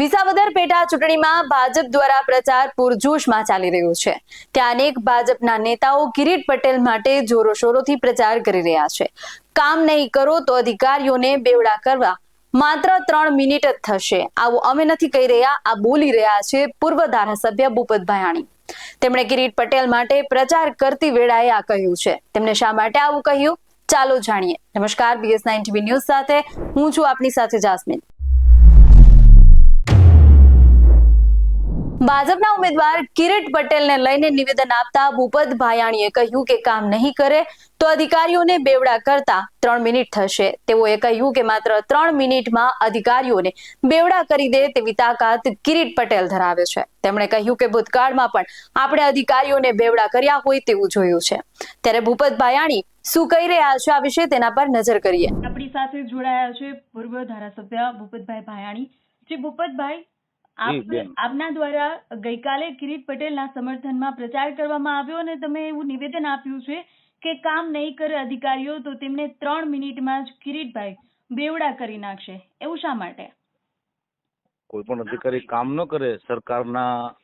વિસાવદર પેટા ચૂંટણીમાં ભાજપ દ્વારા પ્રચાર પૂરજોશમાં ચાલી રહ્યો છે. ત્યાં અનેક ભાજપના નેતાઓ કિરીટ પટેલ માટે જોરોશોરોથી પ્રચાર કરી રહ્યા છે. કામ નહીં કરો તો અધિકારીઓને બેવડા કરવા માત્ર ત્રણ મિનિટ જ થશે. આવું અમે નથી કહી રહ્યા, આ બોલી રહ્યા છે પૂર્વ ધારાસભ્ય ભૂપત ભાયાણી. તેમણે કિરીટ પટેલ માટે પ્રચાર કરતી વેળાએ આ કહ્યું છે. તેમણે શા માટે આવું કહ્યું? ચાલો જાણીએ. નમસ્કાર બીએસ નાઇન ટીવી ન્યૂઝ સાથે હું છું આપની સાથે જાસ્મીન. ભાજપના ઉમેદવાર કિરીટ પટેલને લઈને નિવેદન આપતા ભૂપત ભાયાણીએ કહ્યું કે કામ નહીં કરે તો અધિકારીઓને બેવડા કરતા ત્રણ મિનિટ થશે. તેઓએ કહ્યું કે માત્ર ત્રણ મિનિટમાં અધિકારીઓને બેવડા કરી દે તેવી તાકાત કિરીટ પટેલ ધરાવે છે. તેમણે કહ્યું કે ભૂતકાળમાં પણ આપણે અધિકારીઓને બેવડા કર્યા હોય તેવું જોયું છે. ત્યારે ભૂપત ભાયાણી શું કહી રહ્યા છે આ વિશે તેના પર નજર કરીએ. આપણી સાથે જોડાયા છે પૂર્વ ધારાસભ્ય ભૂપતભાઈ ભાયાણી. જે ભૂપતભાઈ. આપના દ્વારા ગઈકાલે કિરીટ પટેલના સમર્થનમાં પ્રચાર કરવામાં આવ્યો અને તમે એવું નિવેદન આપ્યું છે કે કામ નહીં કરે અધિકારીઓ તો તેમને ત્રણ મિનિટમાં જ કિરીટભાઈ બેવડા કરી નાખશે. એવું શા માટે? કોઈ પણ અધિકારી કામ ન કરે સરકારના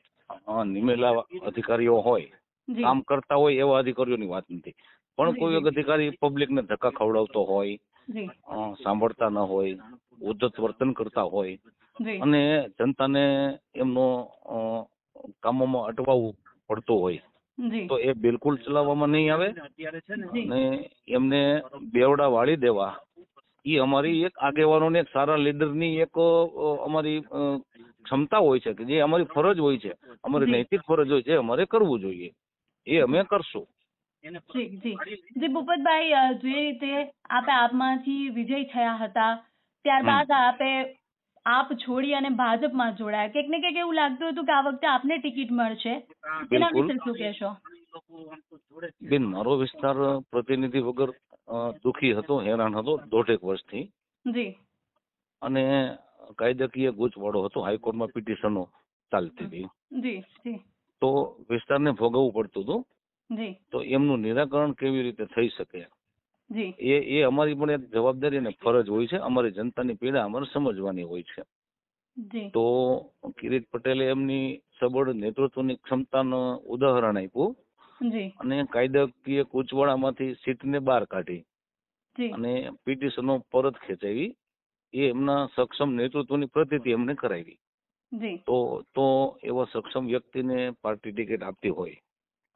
નિમેલા અધિકારીઓ હોય કામ કરતા હોય એવા અધિકારીઓની વાત નથી. પણ કોઈ અધિકારી પબ્લિકને ધક્કા ખવડાવતો હોય સાંભળતા ન હોય ઉદ્ધત વર્તન કરતા હોય અને જનતાને એમનો કામોમાં અટવાવું પડતું હોય. તો એ બિલકુલ ચલાવવામાં નહીં આવે. અને એમને બેવડા વાળી દેવા. એ અમારી એક આગેવાનોને એક સારા લીડરની એક અમારી ક્ષમતા હોય છે કે જે અમારી ફરજ હોય છે. અમારી નૈતિક ફરજ હોય છે અમારે કરવું જોઈએ. એ અમે કરશું. જી જી. જી ભૂપતભાઈ જે રીતે આપે આપમાંથી વિજય થયા હતા ત્યારબાદ આપે આપ છોડી અને ભાજપમાં જોડાયા. કંઈક ને કંઈક એવું લાગતું હતું કે આ વખતે આપને ટિકિટ મળશે. તેના વિશે શું કહેશો? બેન મારો વિસ્તાર પ્રતિનિધિ વગર દુખી હતો હેરાન હતો દોઢેક વર્ષથી. જી. અને કાયદાકીય ગૂંચવાડો હતો હાઈકોર્ટમાં પિટિશનો ચાલતી હતી. જી જી. તો વિસ્તારને ભોગવવું પડતું હતું. જી. તો એમનું નિરાકરણ કેવી રીતે થઈ શકે? એ એ અમારી પણ એક જવાબદારી અને ફરજ હોય છે. અમારી જનતાની પીડા અમારે સમજવાની હોય છે. તો કિરીટ પટેલે એમની સબળ નેતૃત્વની ક્ષમતાનું ઉદાહરણ આપ્યું અને કાયદાકીય કૂચવાડામાંથી સીટને બહાર કાઢી અને પિટિશનો પરત ખેંચાવી. એ એમના સક્ષમ નેતૃત્વની પ્રતિતિ એમને કરાવી. તો તો એવા સક્ષમ વ્યક્તિને પાર્ટી ટિકિટ આપતી હોય.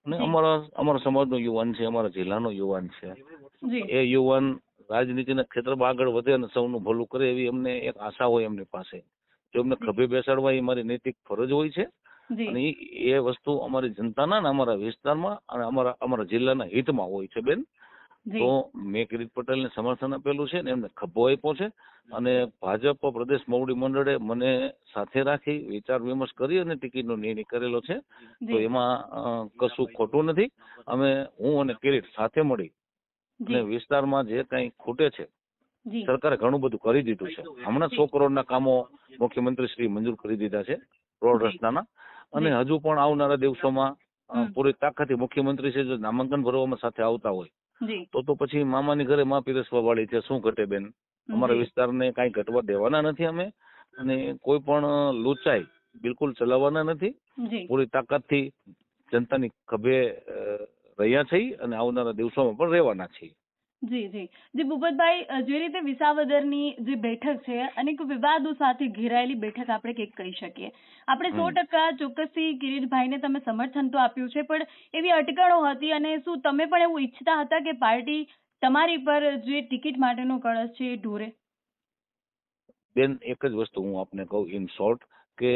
અને. અમારા અમારા સમાજનો યુવાન છે અમારા જિલ્લાનો યુવાન છે. એ યુવાન રાજનીતિના ક્ષેત્રમાં આગળ વધે અને સૌનું ભલું કરે એવી એમને એક આશા હોય એમની પાસે. જો અમને ખભે બેસાડવા એ મારી નૈતિક ફરજ હોય છે અને એ વસ્તુ અમારી જનતાના અને અમારા વિસ્તારમાં અને અમારા અમારા જિલ્લાના હિતમાં હોય છે બેન. તો મેં કિરીટ પટેલને સમર્થન આપેલું છે ને એમને ખભો આપ્યો છે અને ભાજપ પ્રદેશ મોવડી મંડળે મને સાથે રાખી વિચાર વિમર્શ કરી અને ટિકિટનો નિર્ણય કરેલો છે. તો એમાં કશું ખોટું નથી. અમે હું અને કિરીટ સાથે મળી અને વિસ્તારમાં જે કઈ ખૂટે છે સરકારે ઘણું બધું કરી દીધું છે. હમણાં સો કરોડના કામો મુખ્યમંત્રી શ્રી મંજૂર કરી દીધા છે રોડ રસ્તાના. અને હજુ પણ આવનારા દિવસોમાં પૂરી તાકાતથી મુખ્યમંત્રી છે જો નામાંકન ભરવામાં સાથે આવતા હોય તો તો પછી મામાની ઘરે માં પીરસવા વાળી છે શું ઘટે બેન? અમારા. વિસ્તારને કાંઈ ઘટવા દેવાના નથી અમે અને કોઈ પણ લુચાઈ બિલકુલ ચલાવવાના નથી. જી. પૂરી તાકાતથી જનતાની ખભે રહ્યા છીએ અને આવનારા દિવસોમાં પણ રહેવાના છીએ. જી જી. જે ભૂપતભાઈ જે રીતે વિસાવદરની જે બેઠક છે અનેક વિવાદો સાથે ઘેરાયેલી બેઠક આપણે કંઈક કહી શકીએ. આપણે સો ટકા ચોક્કસથી કિરીટભાઈને તમે સમર્થન તો આપ્યું છે પણ એવી અટકળો હતી અને શું તમે પણ એવું ઈચ્છતા હતા કે પાર્ટી તમારી પર જે ટિકિટ માટેનો કળશ છે એ ઢોરે? બેન એક જ વસ્તુ હું આપને કહું ઇન શોર્ટ કે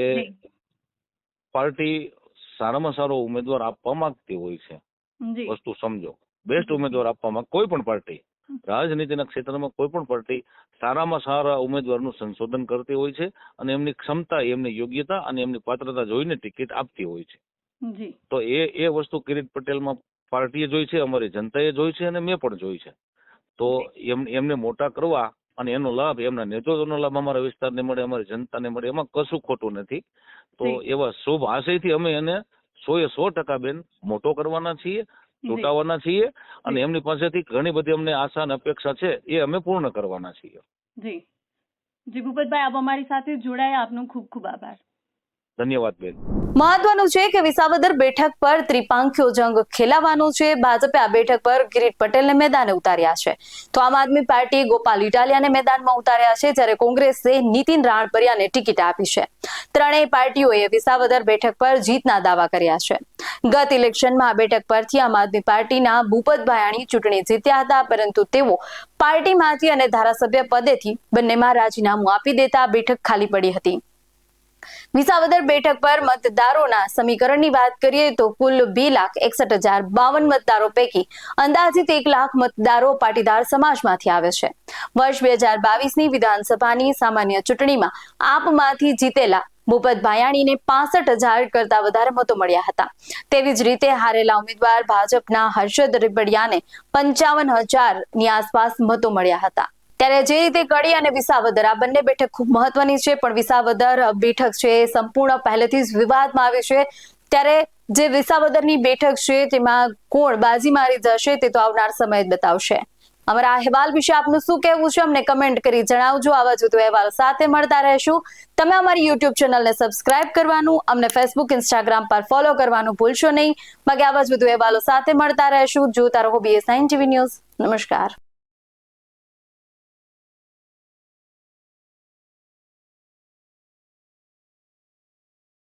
પાર્ટી સારામાં સારો ઉમેદવાર આપવા માંગતી હોય છે. વસ્તુ સમજો. બેસ્ટ ઉમેદવાર આપવામાં કોઈ પણ પાર્ટી રાજનીતિના ક્ષેત્રમાં કોઈ પણ પાર્ટી સારામાં સારા ઉમેદવારનું સંશોધન કરતી હોય છે અને એમની ક્ષમતા એમની યોગ્યતા અને એમની પાત્રતા જોઈને ટિકિટ આપતી હોય છે. તો એ એ વસ્તુ કિરીટ પટેલમાં પાર્ટીએ જોઈ છે અમારી જનતાએ જોઈ છે અને મેં પણ જોઈ છે. તો એમ એમને મોટા કરવા અને એનો લાભ એમના નેતૃત્વનો લાભ અમારા વિસ્તારને મળે અમારી જનતાને મળે એમાં કશું ખોટું નથી. તો એવા શુભ આશયથી અમે એને સો એ સો ટકા બેન મોટો કરવાના છીએ ચૂંટાવાના છીએ અને એમની પાસેથી ઘણી બધી અમને આશા અને અપેક્ષા છે એ અમે પૂર્ણ કરવાના છીએ. જી. જી ભૂપતભાઈ આપ અમારી સાથે જોડાયા. આપનો ખૂબ ખૂબ આભાર. ધન્યવાદ બેન. મહત્વનું છે કે વિસાવદર બેઠક પર ત્રિપાંખ્યો જંગ ખેલાવાનો છે. ભાજપે આ બેઠક પર કિરીટ પટેલને મેદાને ઉતાર્યા છે. તો આમ આદમી પાર્ટીએ ગોપાલ ઇટાલિયાને મેદાનમાં ઉતાર્યા છે, જ્યારે કોંગ્રેસે નીતિન રાણપરિયાને ટિકિટ આપી છે. ત્રણેય પાર્ટીઓએ વિસાવદર બેઠક પર જીતના દાવા કર્યા છે. ગત ઇલેક્શનમાં આ બેઠક પરથી આમ આદમી પાર્ટીના ભૂપત ભાયાણી ચૂંટણી જીત્યા હતા, પરંતુ તેઓ પાર્ટીમાંથી અને ધારાસભ્ય પદેથી બંનેમાં રાજીનામું આપી દેતા બેઠક ખાલી પડી હતી. વિસાવદર બેઠક પર મતદારોના સમીકરણની વાત કરીએ તો કુલ બે લાખ એકસઠ હજાર બાવન મતદારો પૈકી અંદાજિત એક લાખ મતદારો પાટીદાર સમાજમાંથી આવે છે. વર્ષ બે હજાર બાવીસની વિધાનસભાની સામાન્ય ચૂંટણીમાં આપમાંથી જીતેલા ભૂપત ભાયાણીને પાસઠ હજાર કરતા વધારે મતો મળ્યા હતા. તેવી જ રીતે હારેલા ઉમેદવાર ભાજપના હર્ષદ રીબડિયાને પંચાવન હજારની આસપાસ મતો મળ્યા હતા. ત્યારે જે રીતે કડી અને વિસાવદર, આ બંને બેઠક ખૂબ મહત્વની છે, પણ વિસાવદર બેઠક છે સંપૂર્ણ પહેલેથી જ વિવાદમાં આવી છે. ત્યારે જે વિસાવદરની બેઠક છે તેમાં કોણ બાજી મારી જશે તે તો આવનાર સમય જ બતાવશે. અમારા અહેવાલ વિશે આપનું શું કહેવું છે અમને કમેન્ટ કરી જણાવજો. આવા જુદો અહેવાલ સાથે મળતા રહેશું. તમે અમારી યુટ્યુબ ચેનલને સબસ્ક્રાઇબ કરવાનું, અમને ફેસબુક ઇન્સ્ટાગ્રામ પર ફોલો કરવાનું ભૂલશો નહીં. બાકી આવા જુદો અહેવાલો સાથે મળતા રહેશું. જોતા રહો બીએસઆઈન ટીવી ન્યૂઝ નમસ્કાર.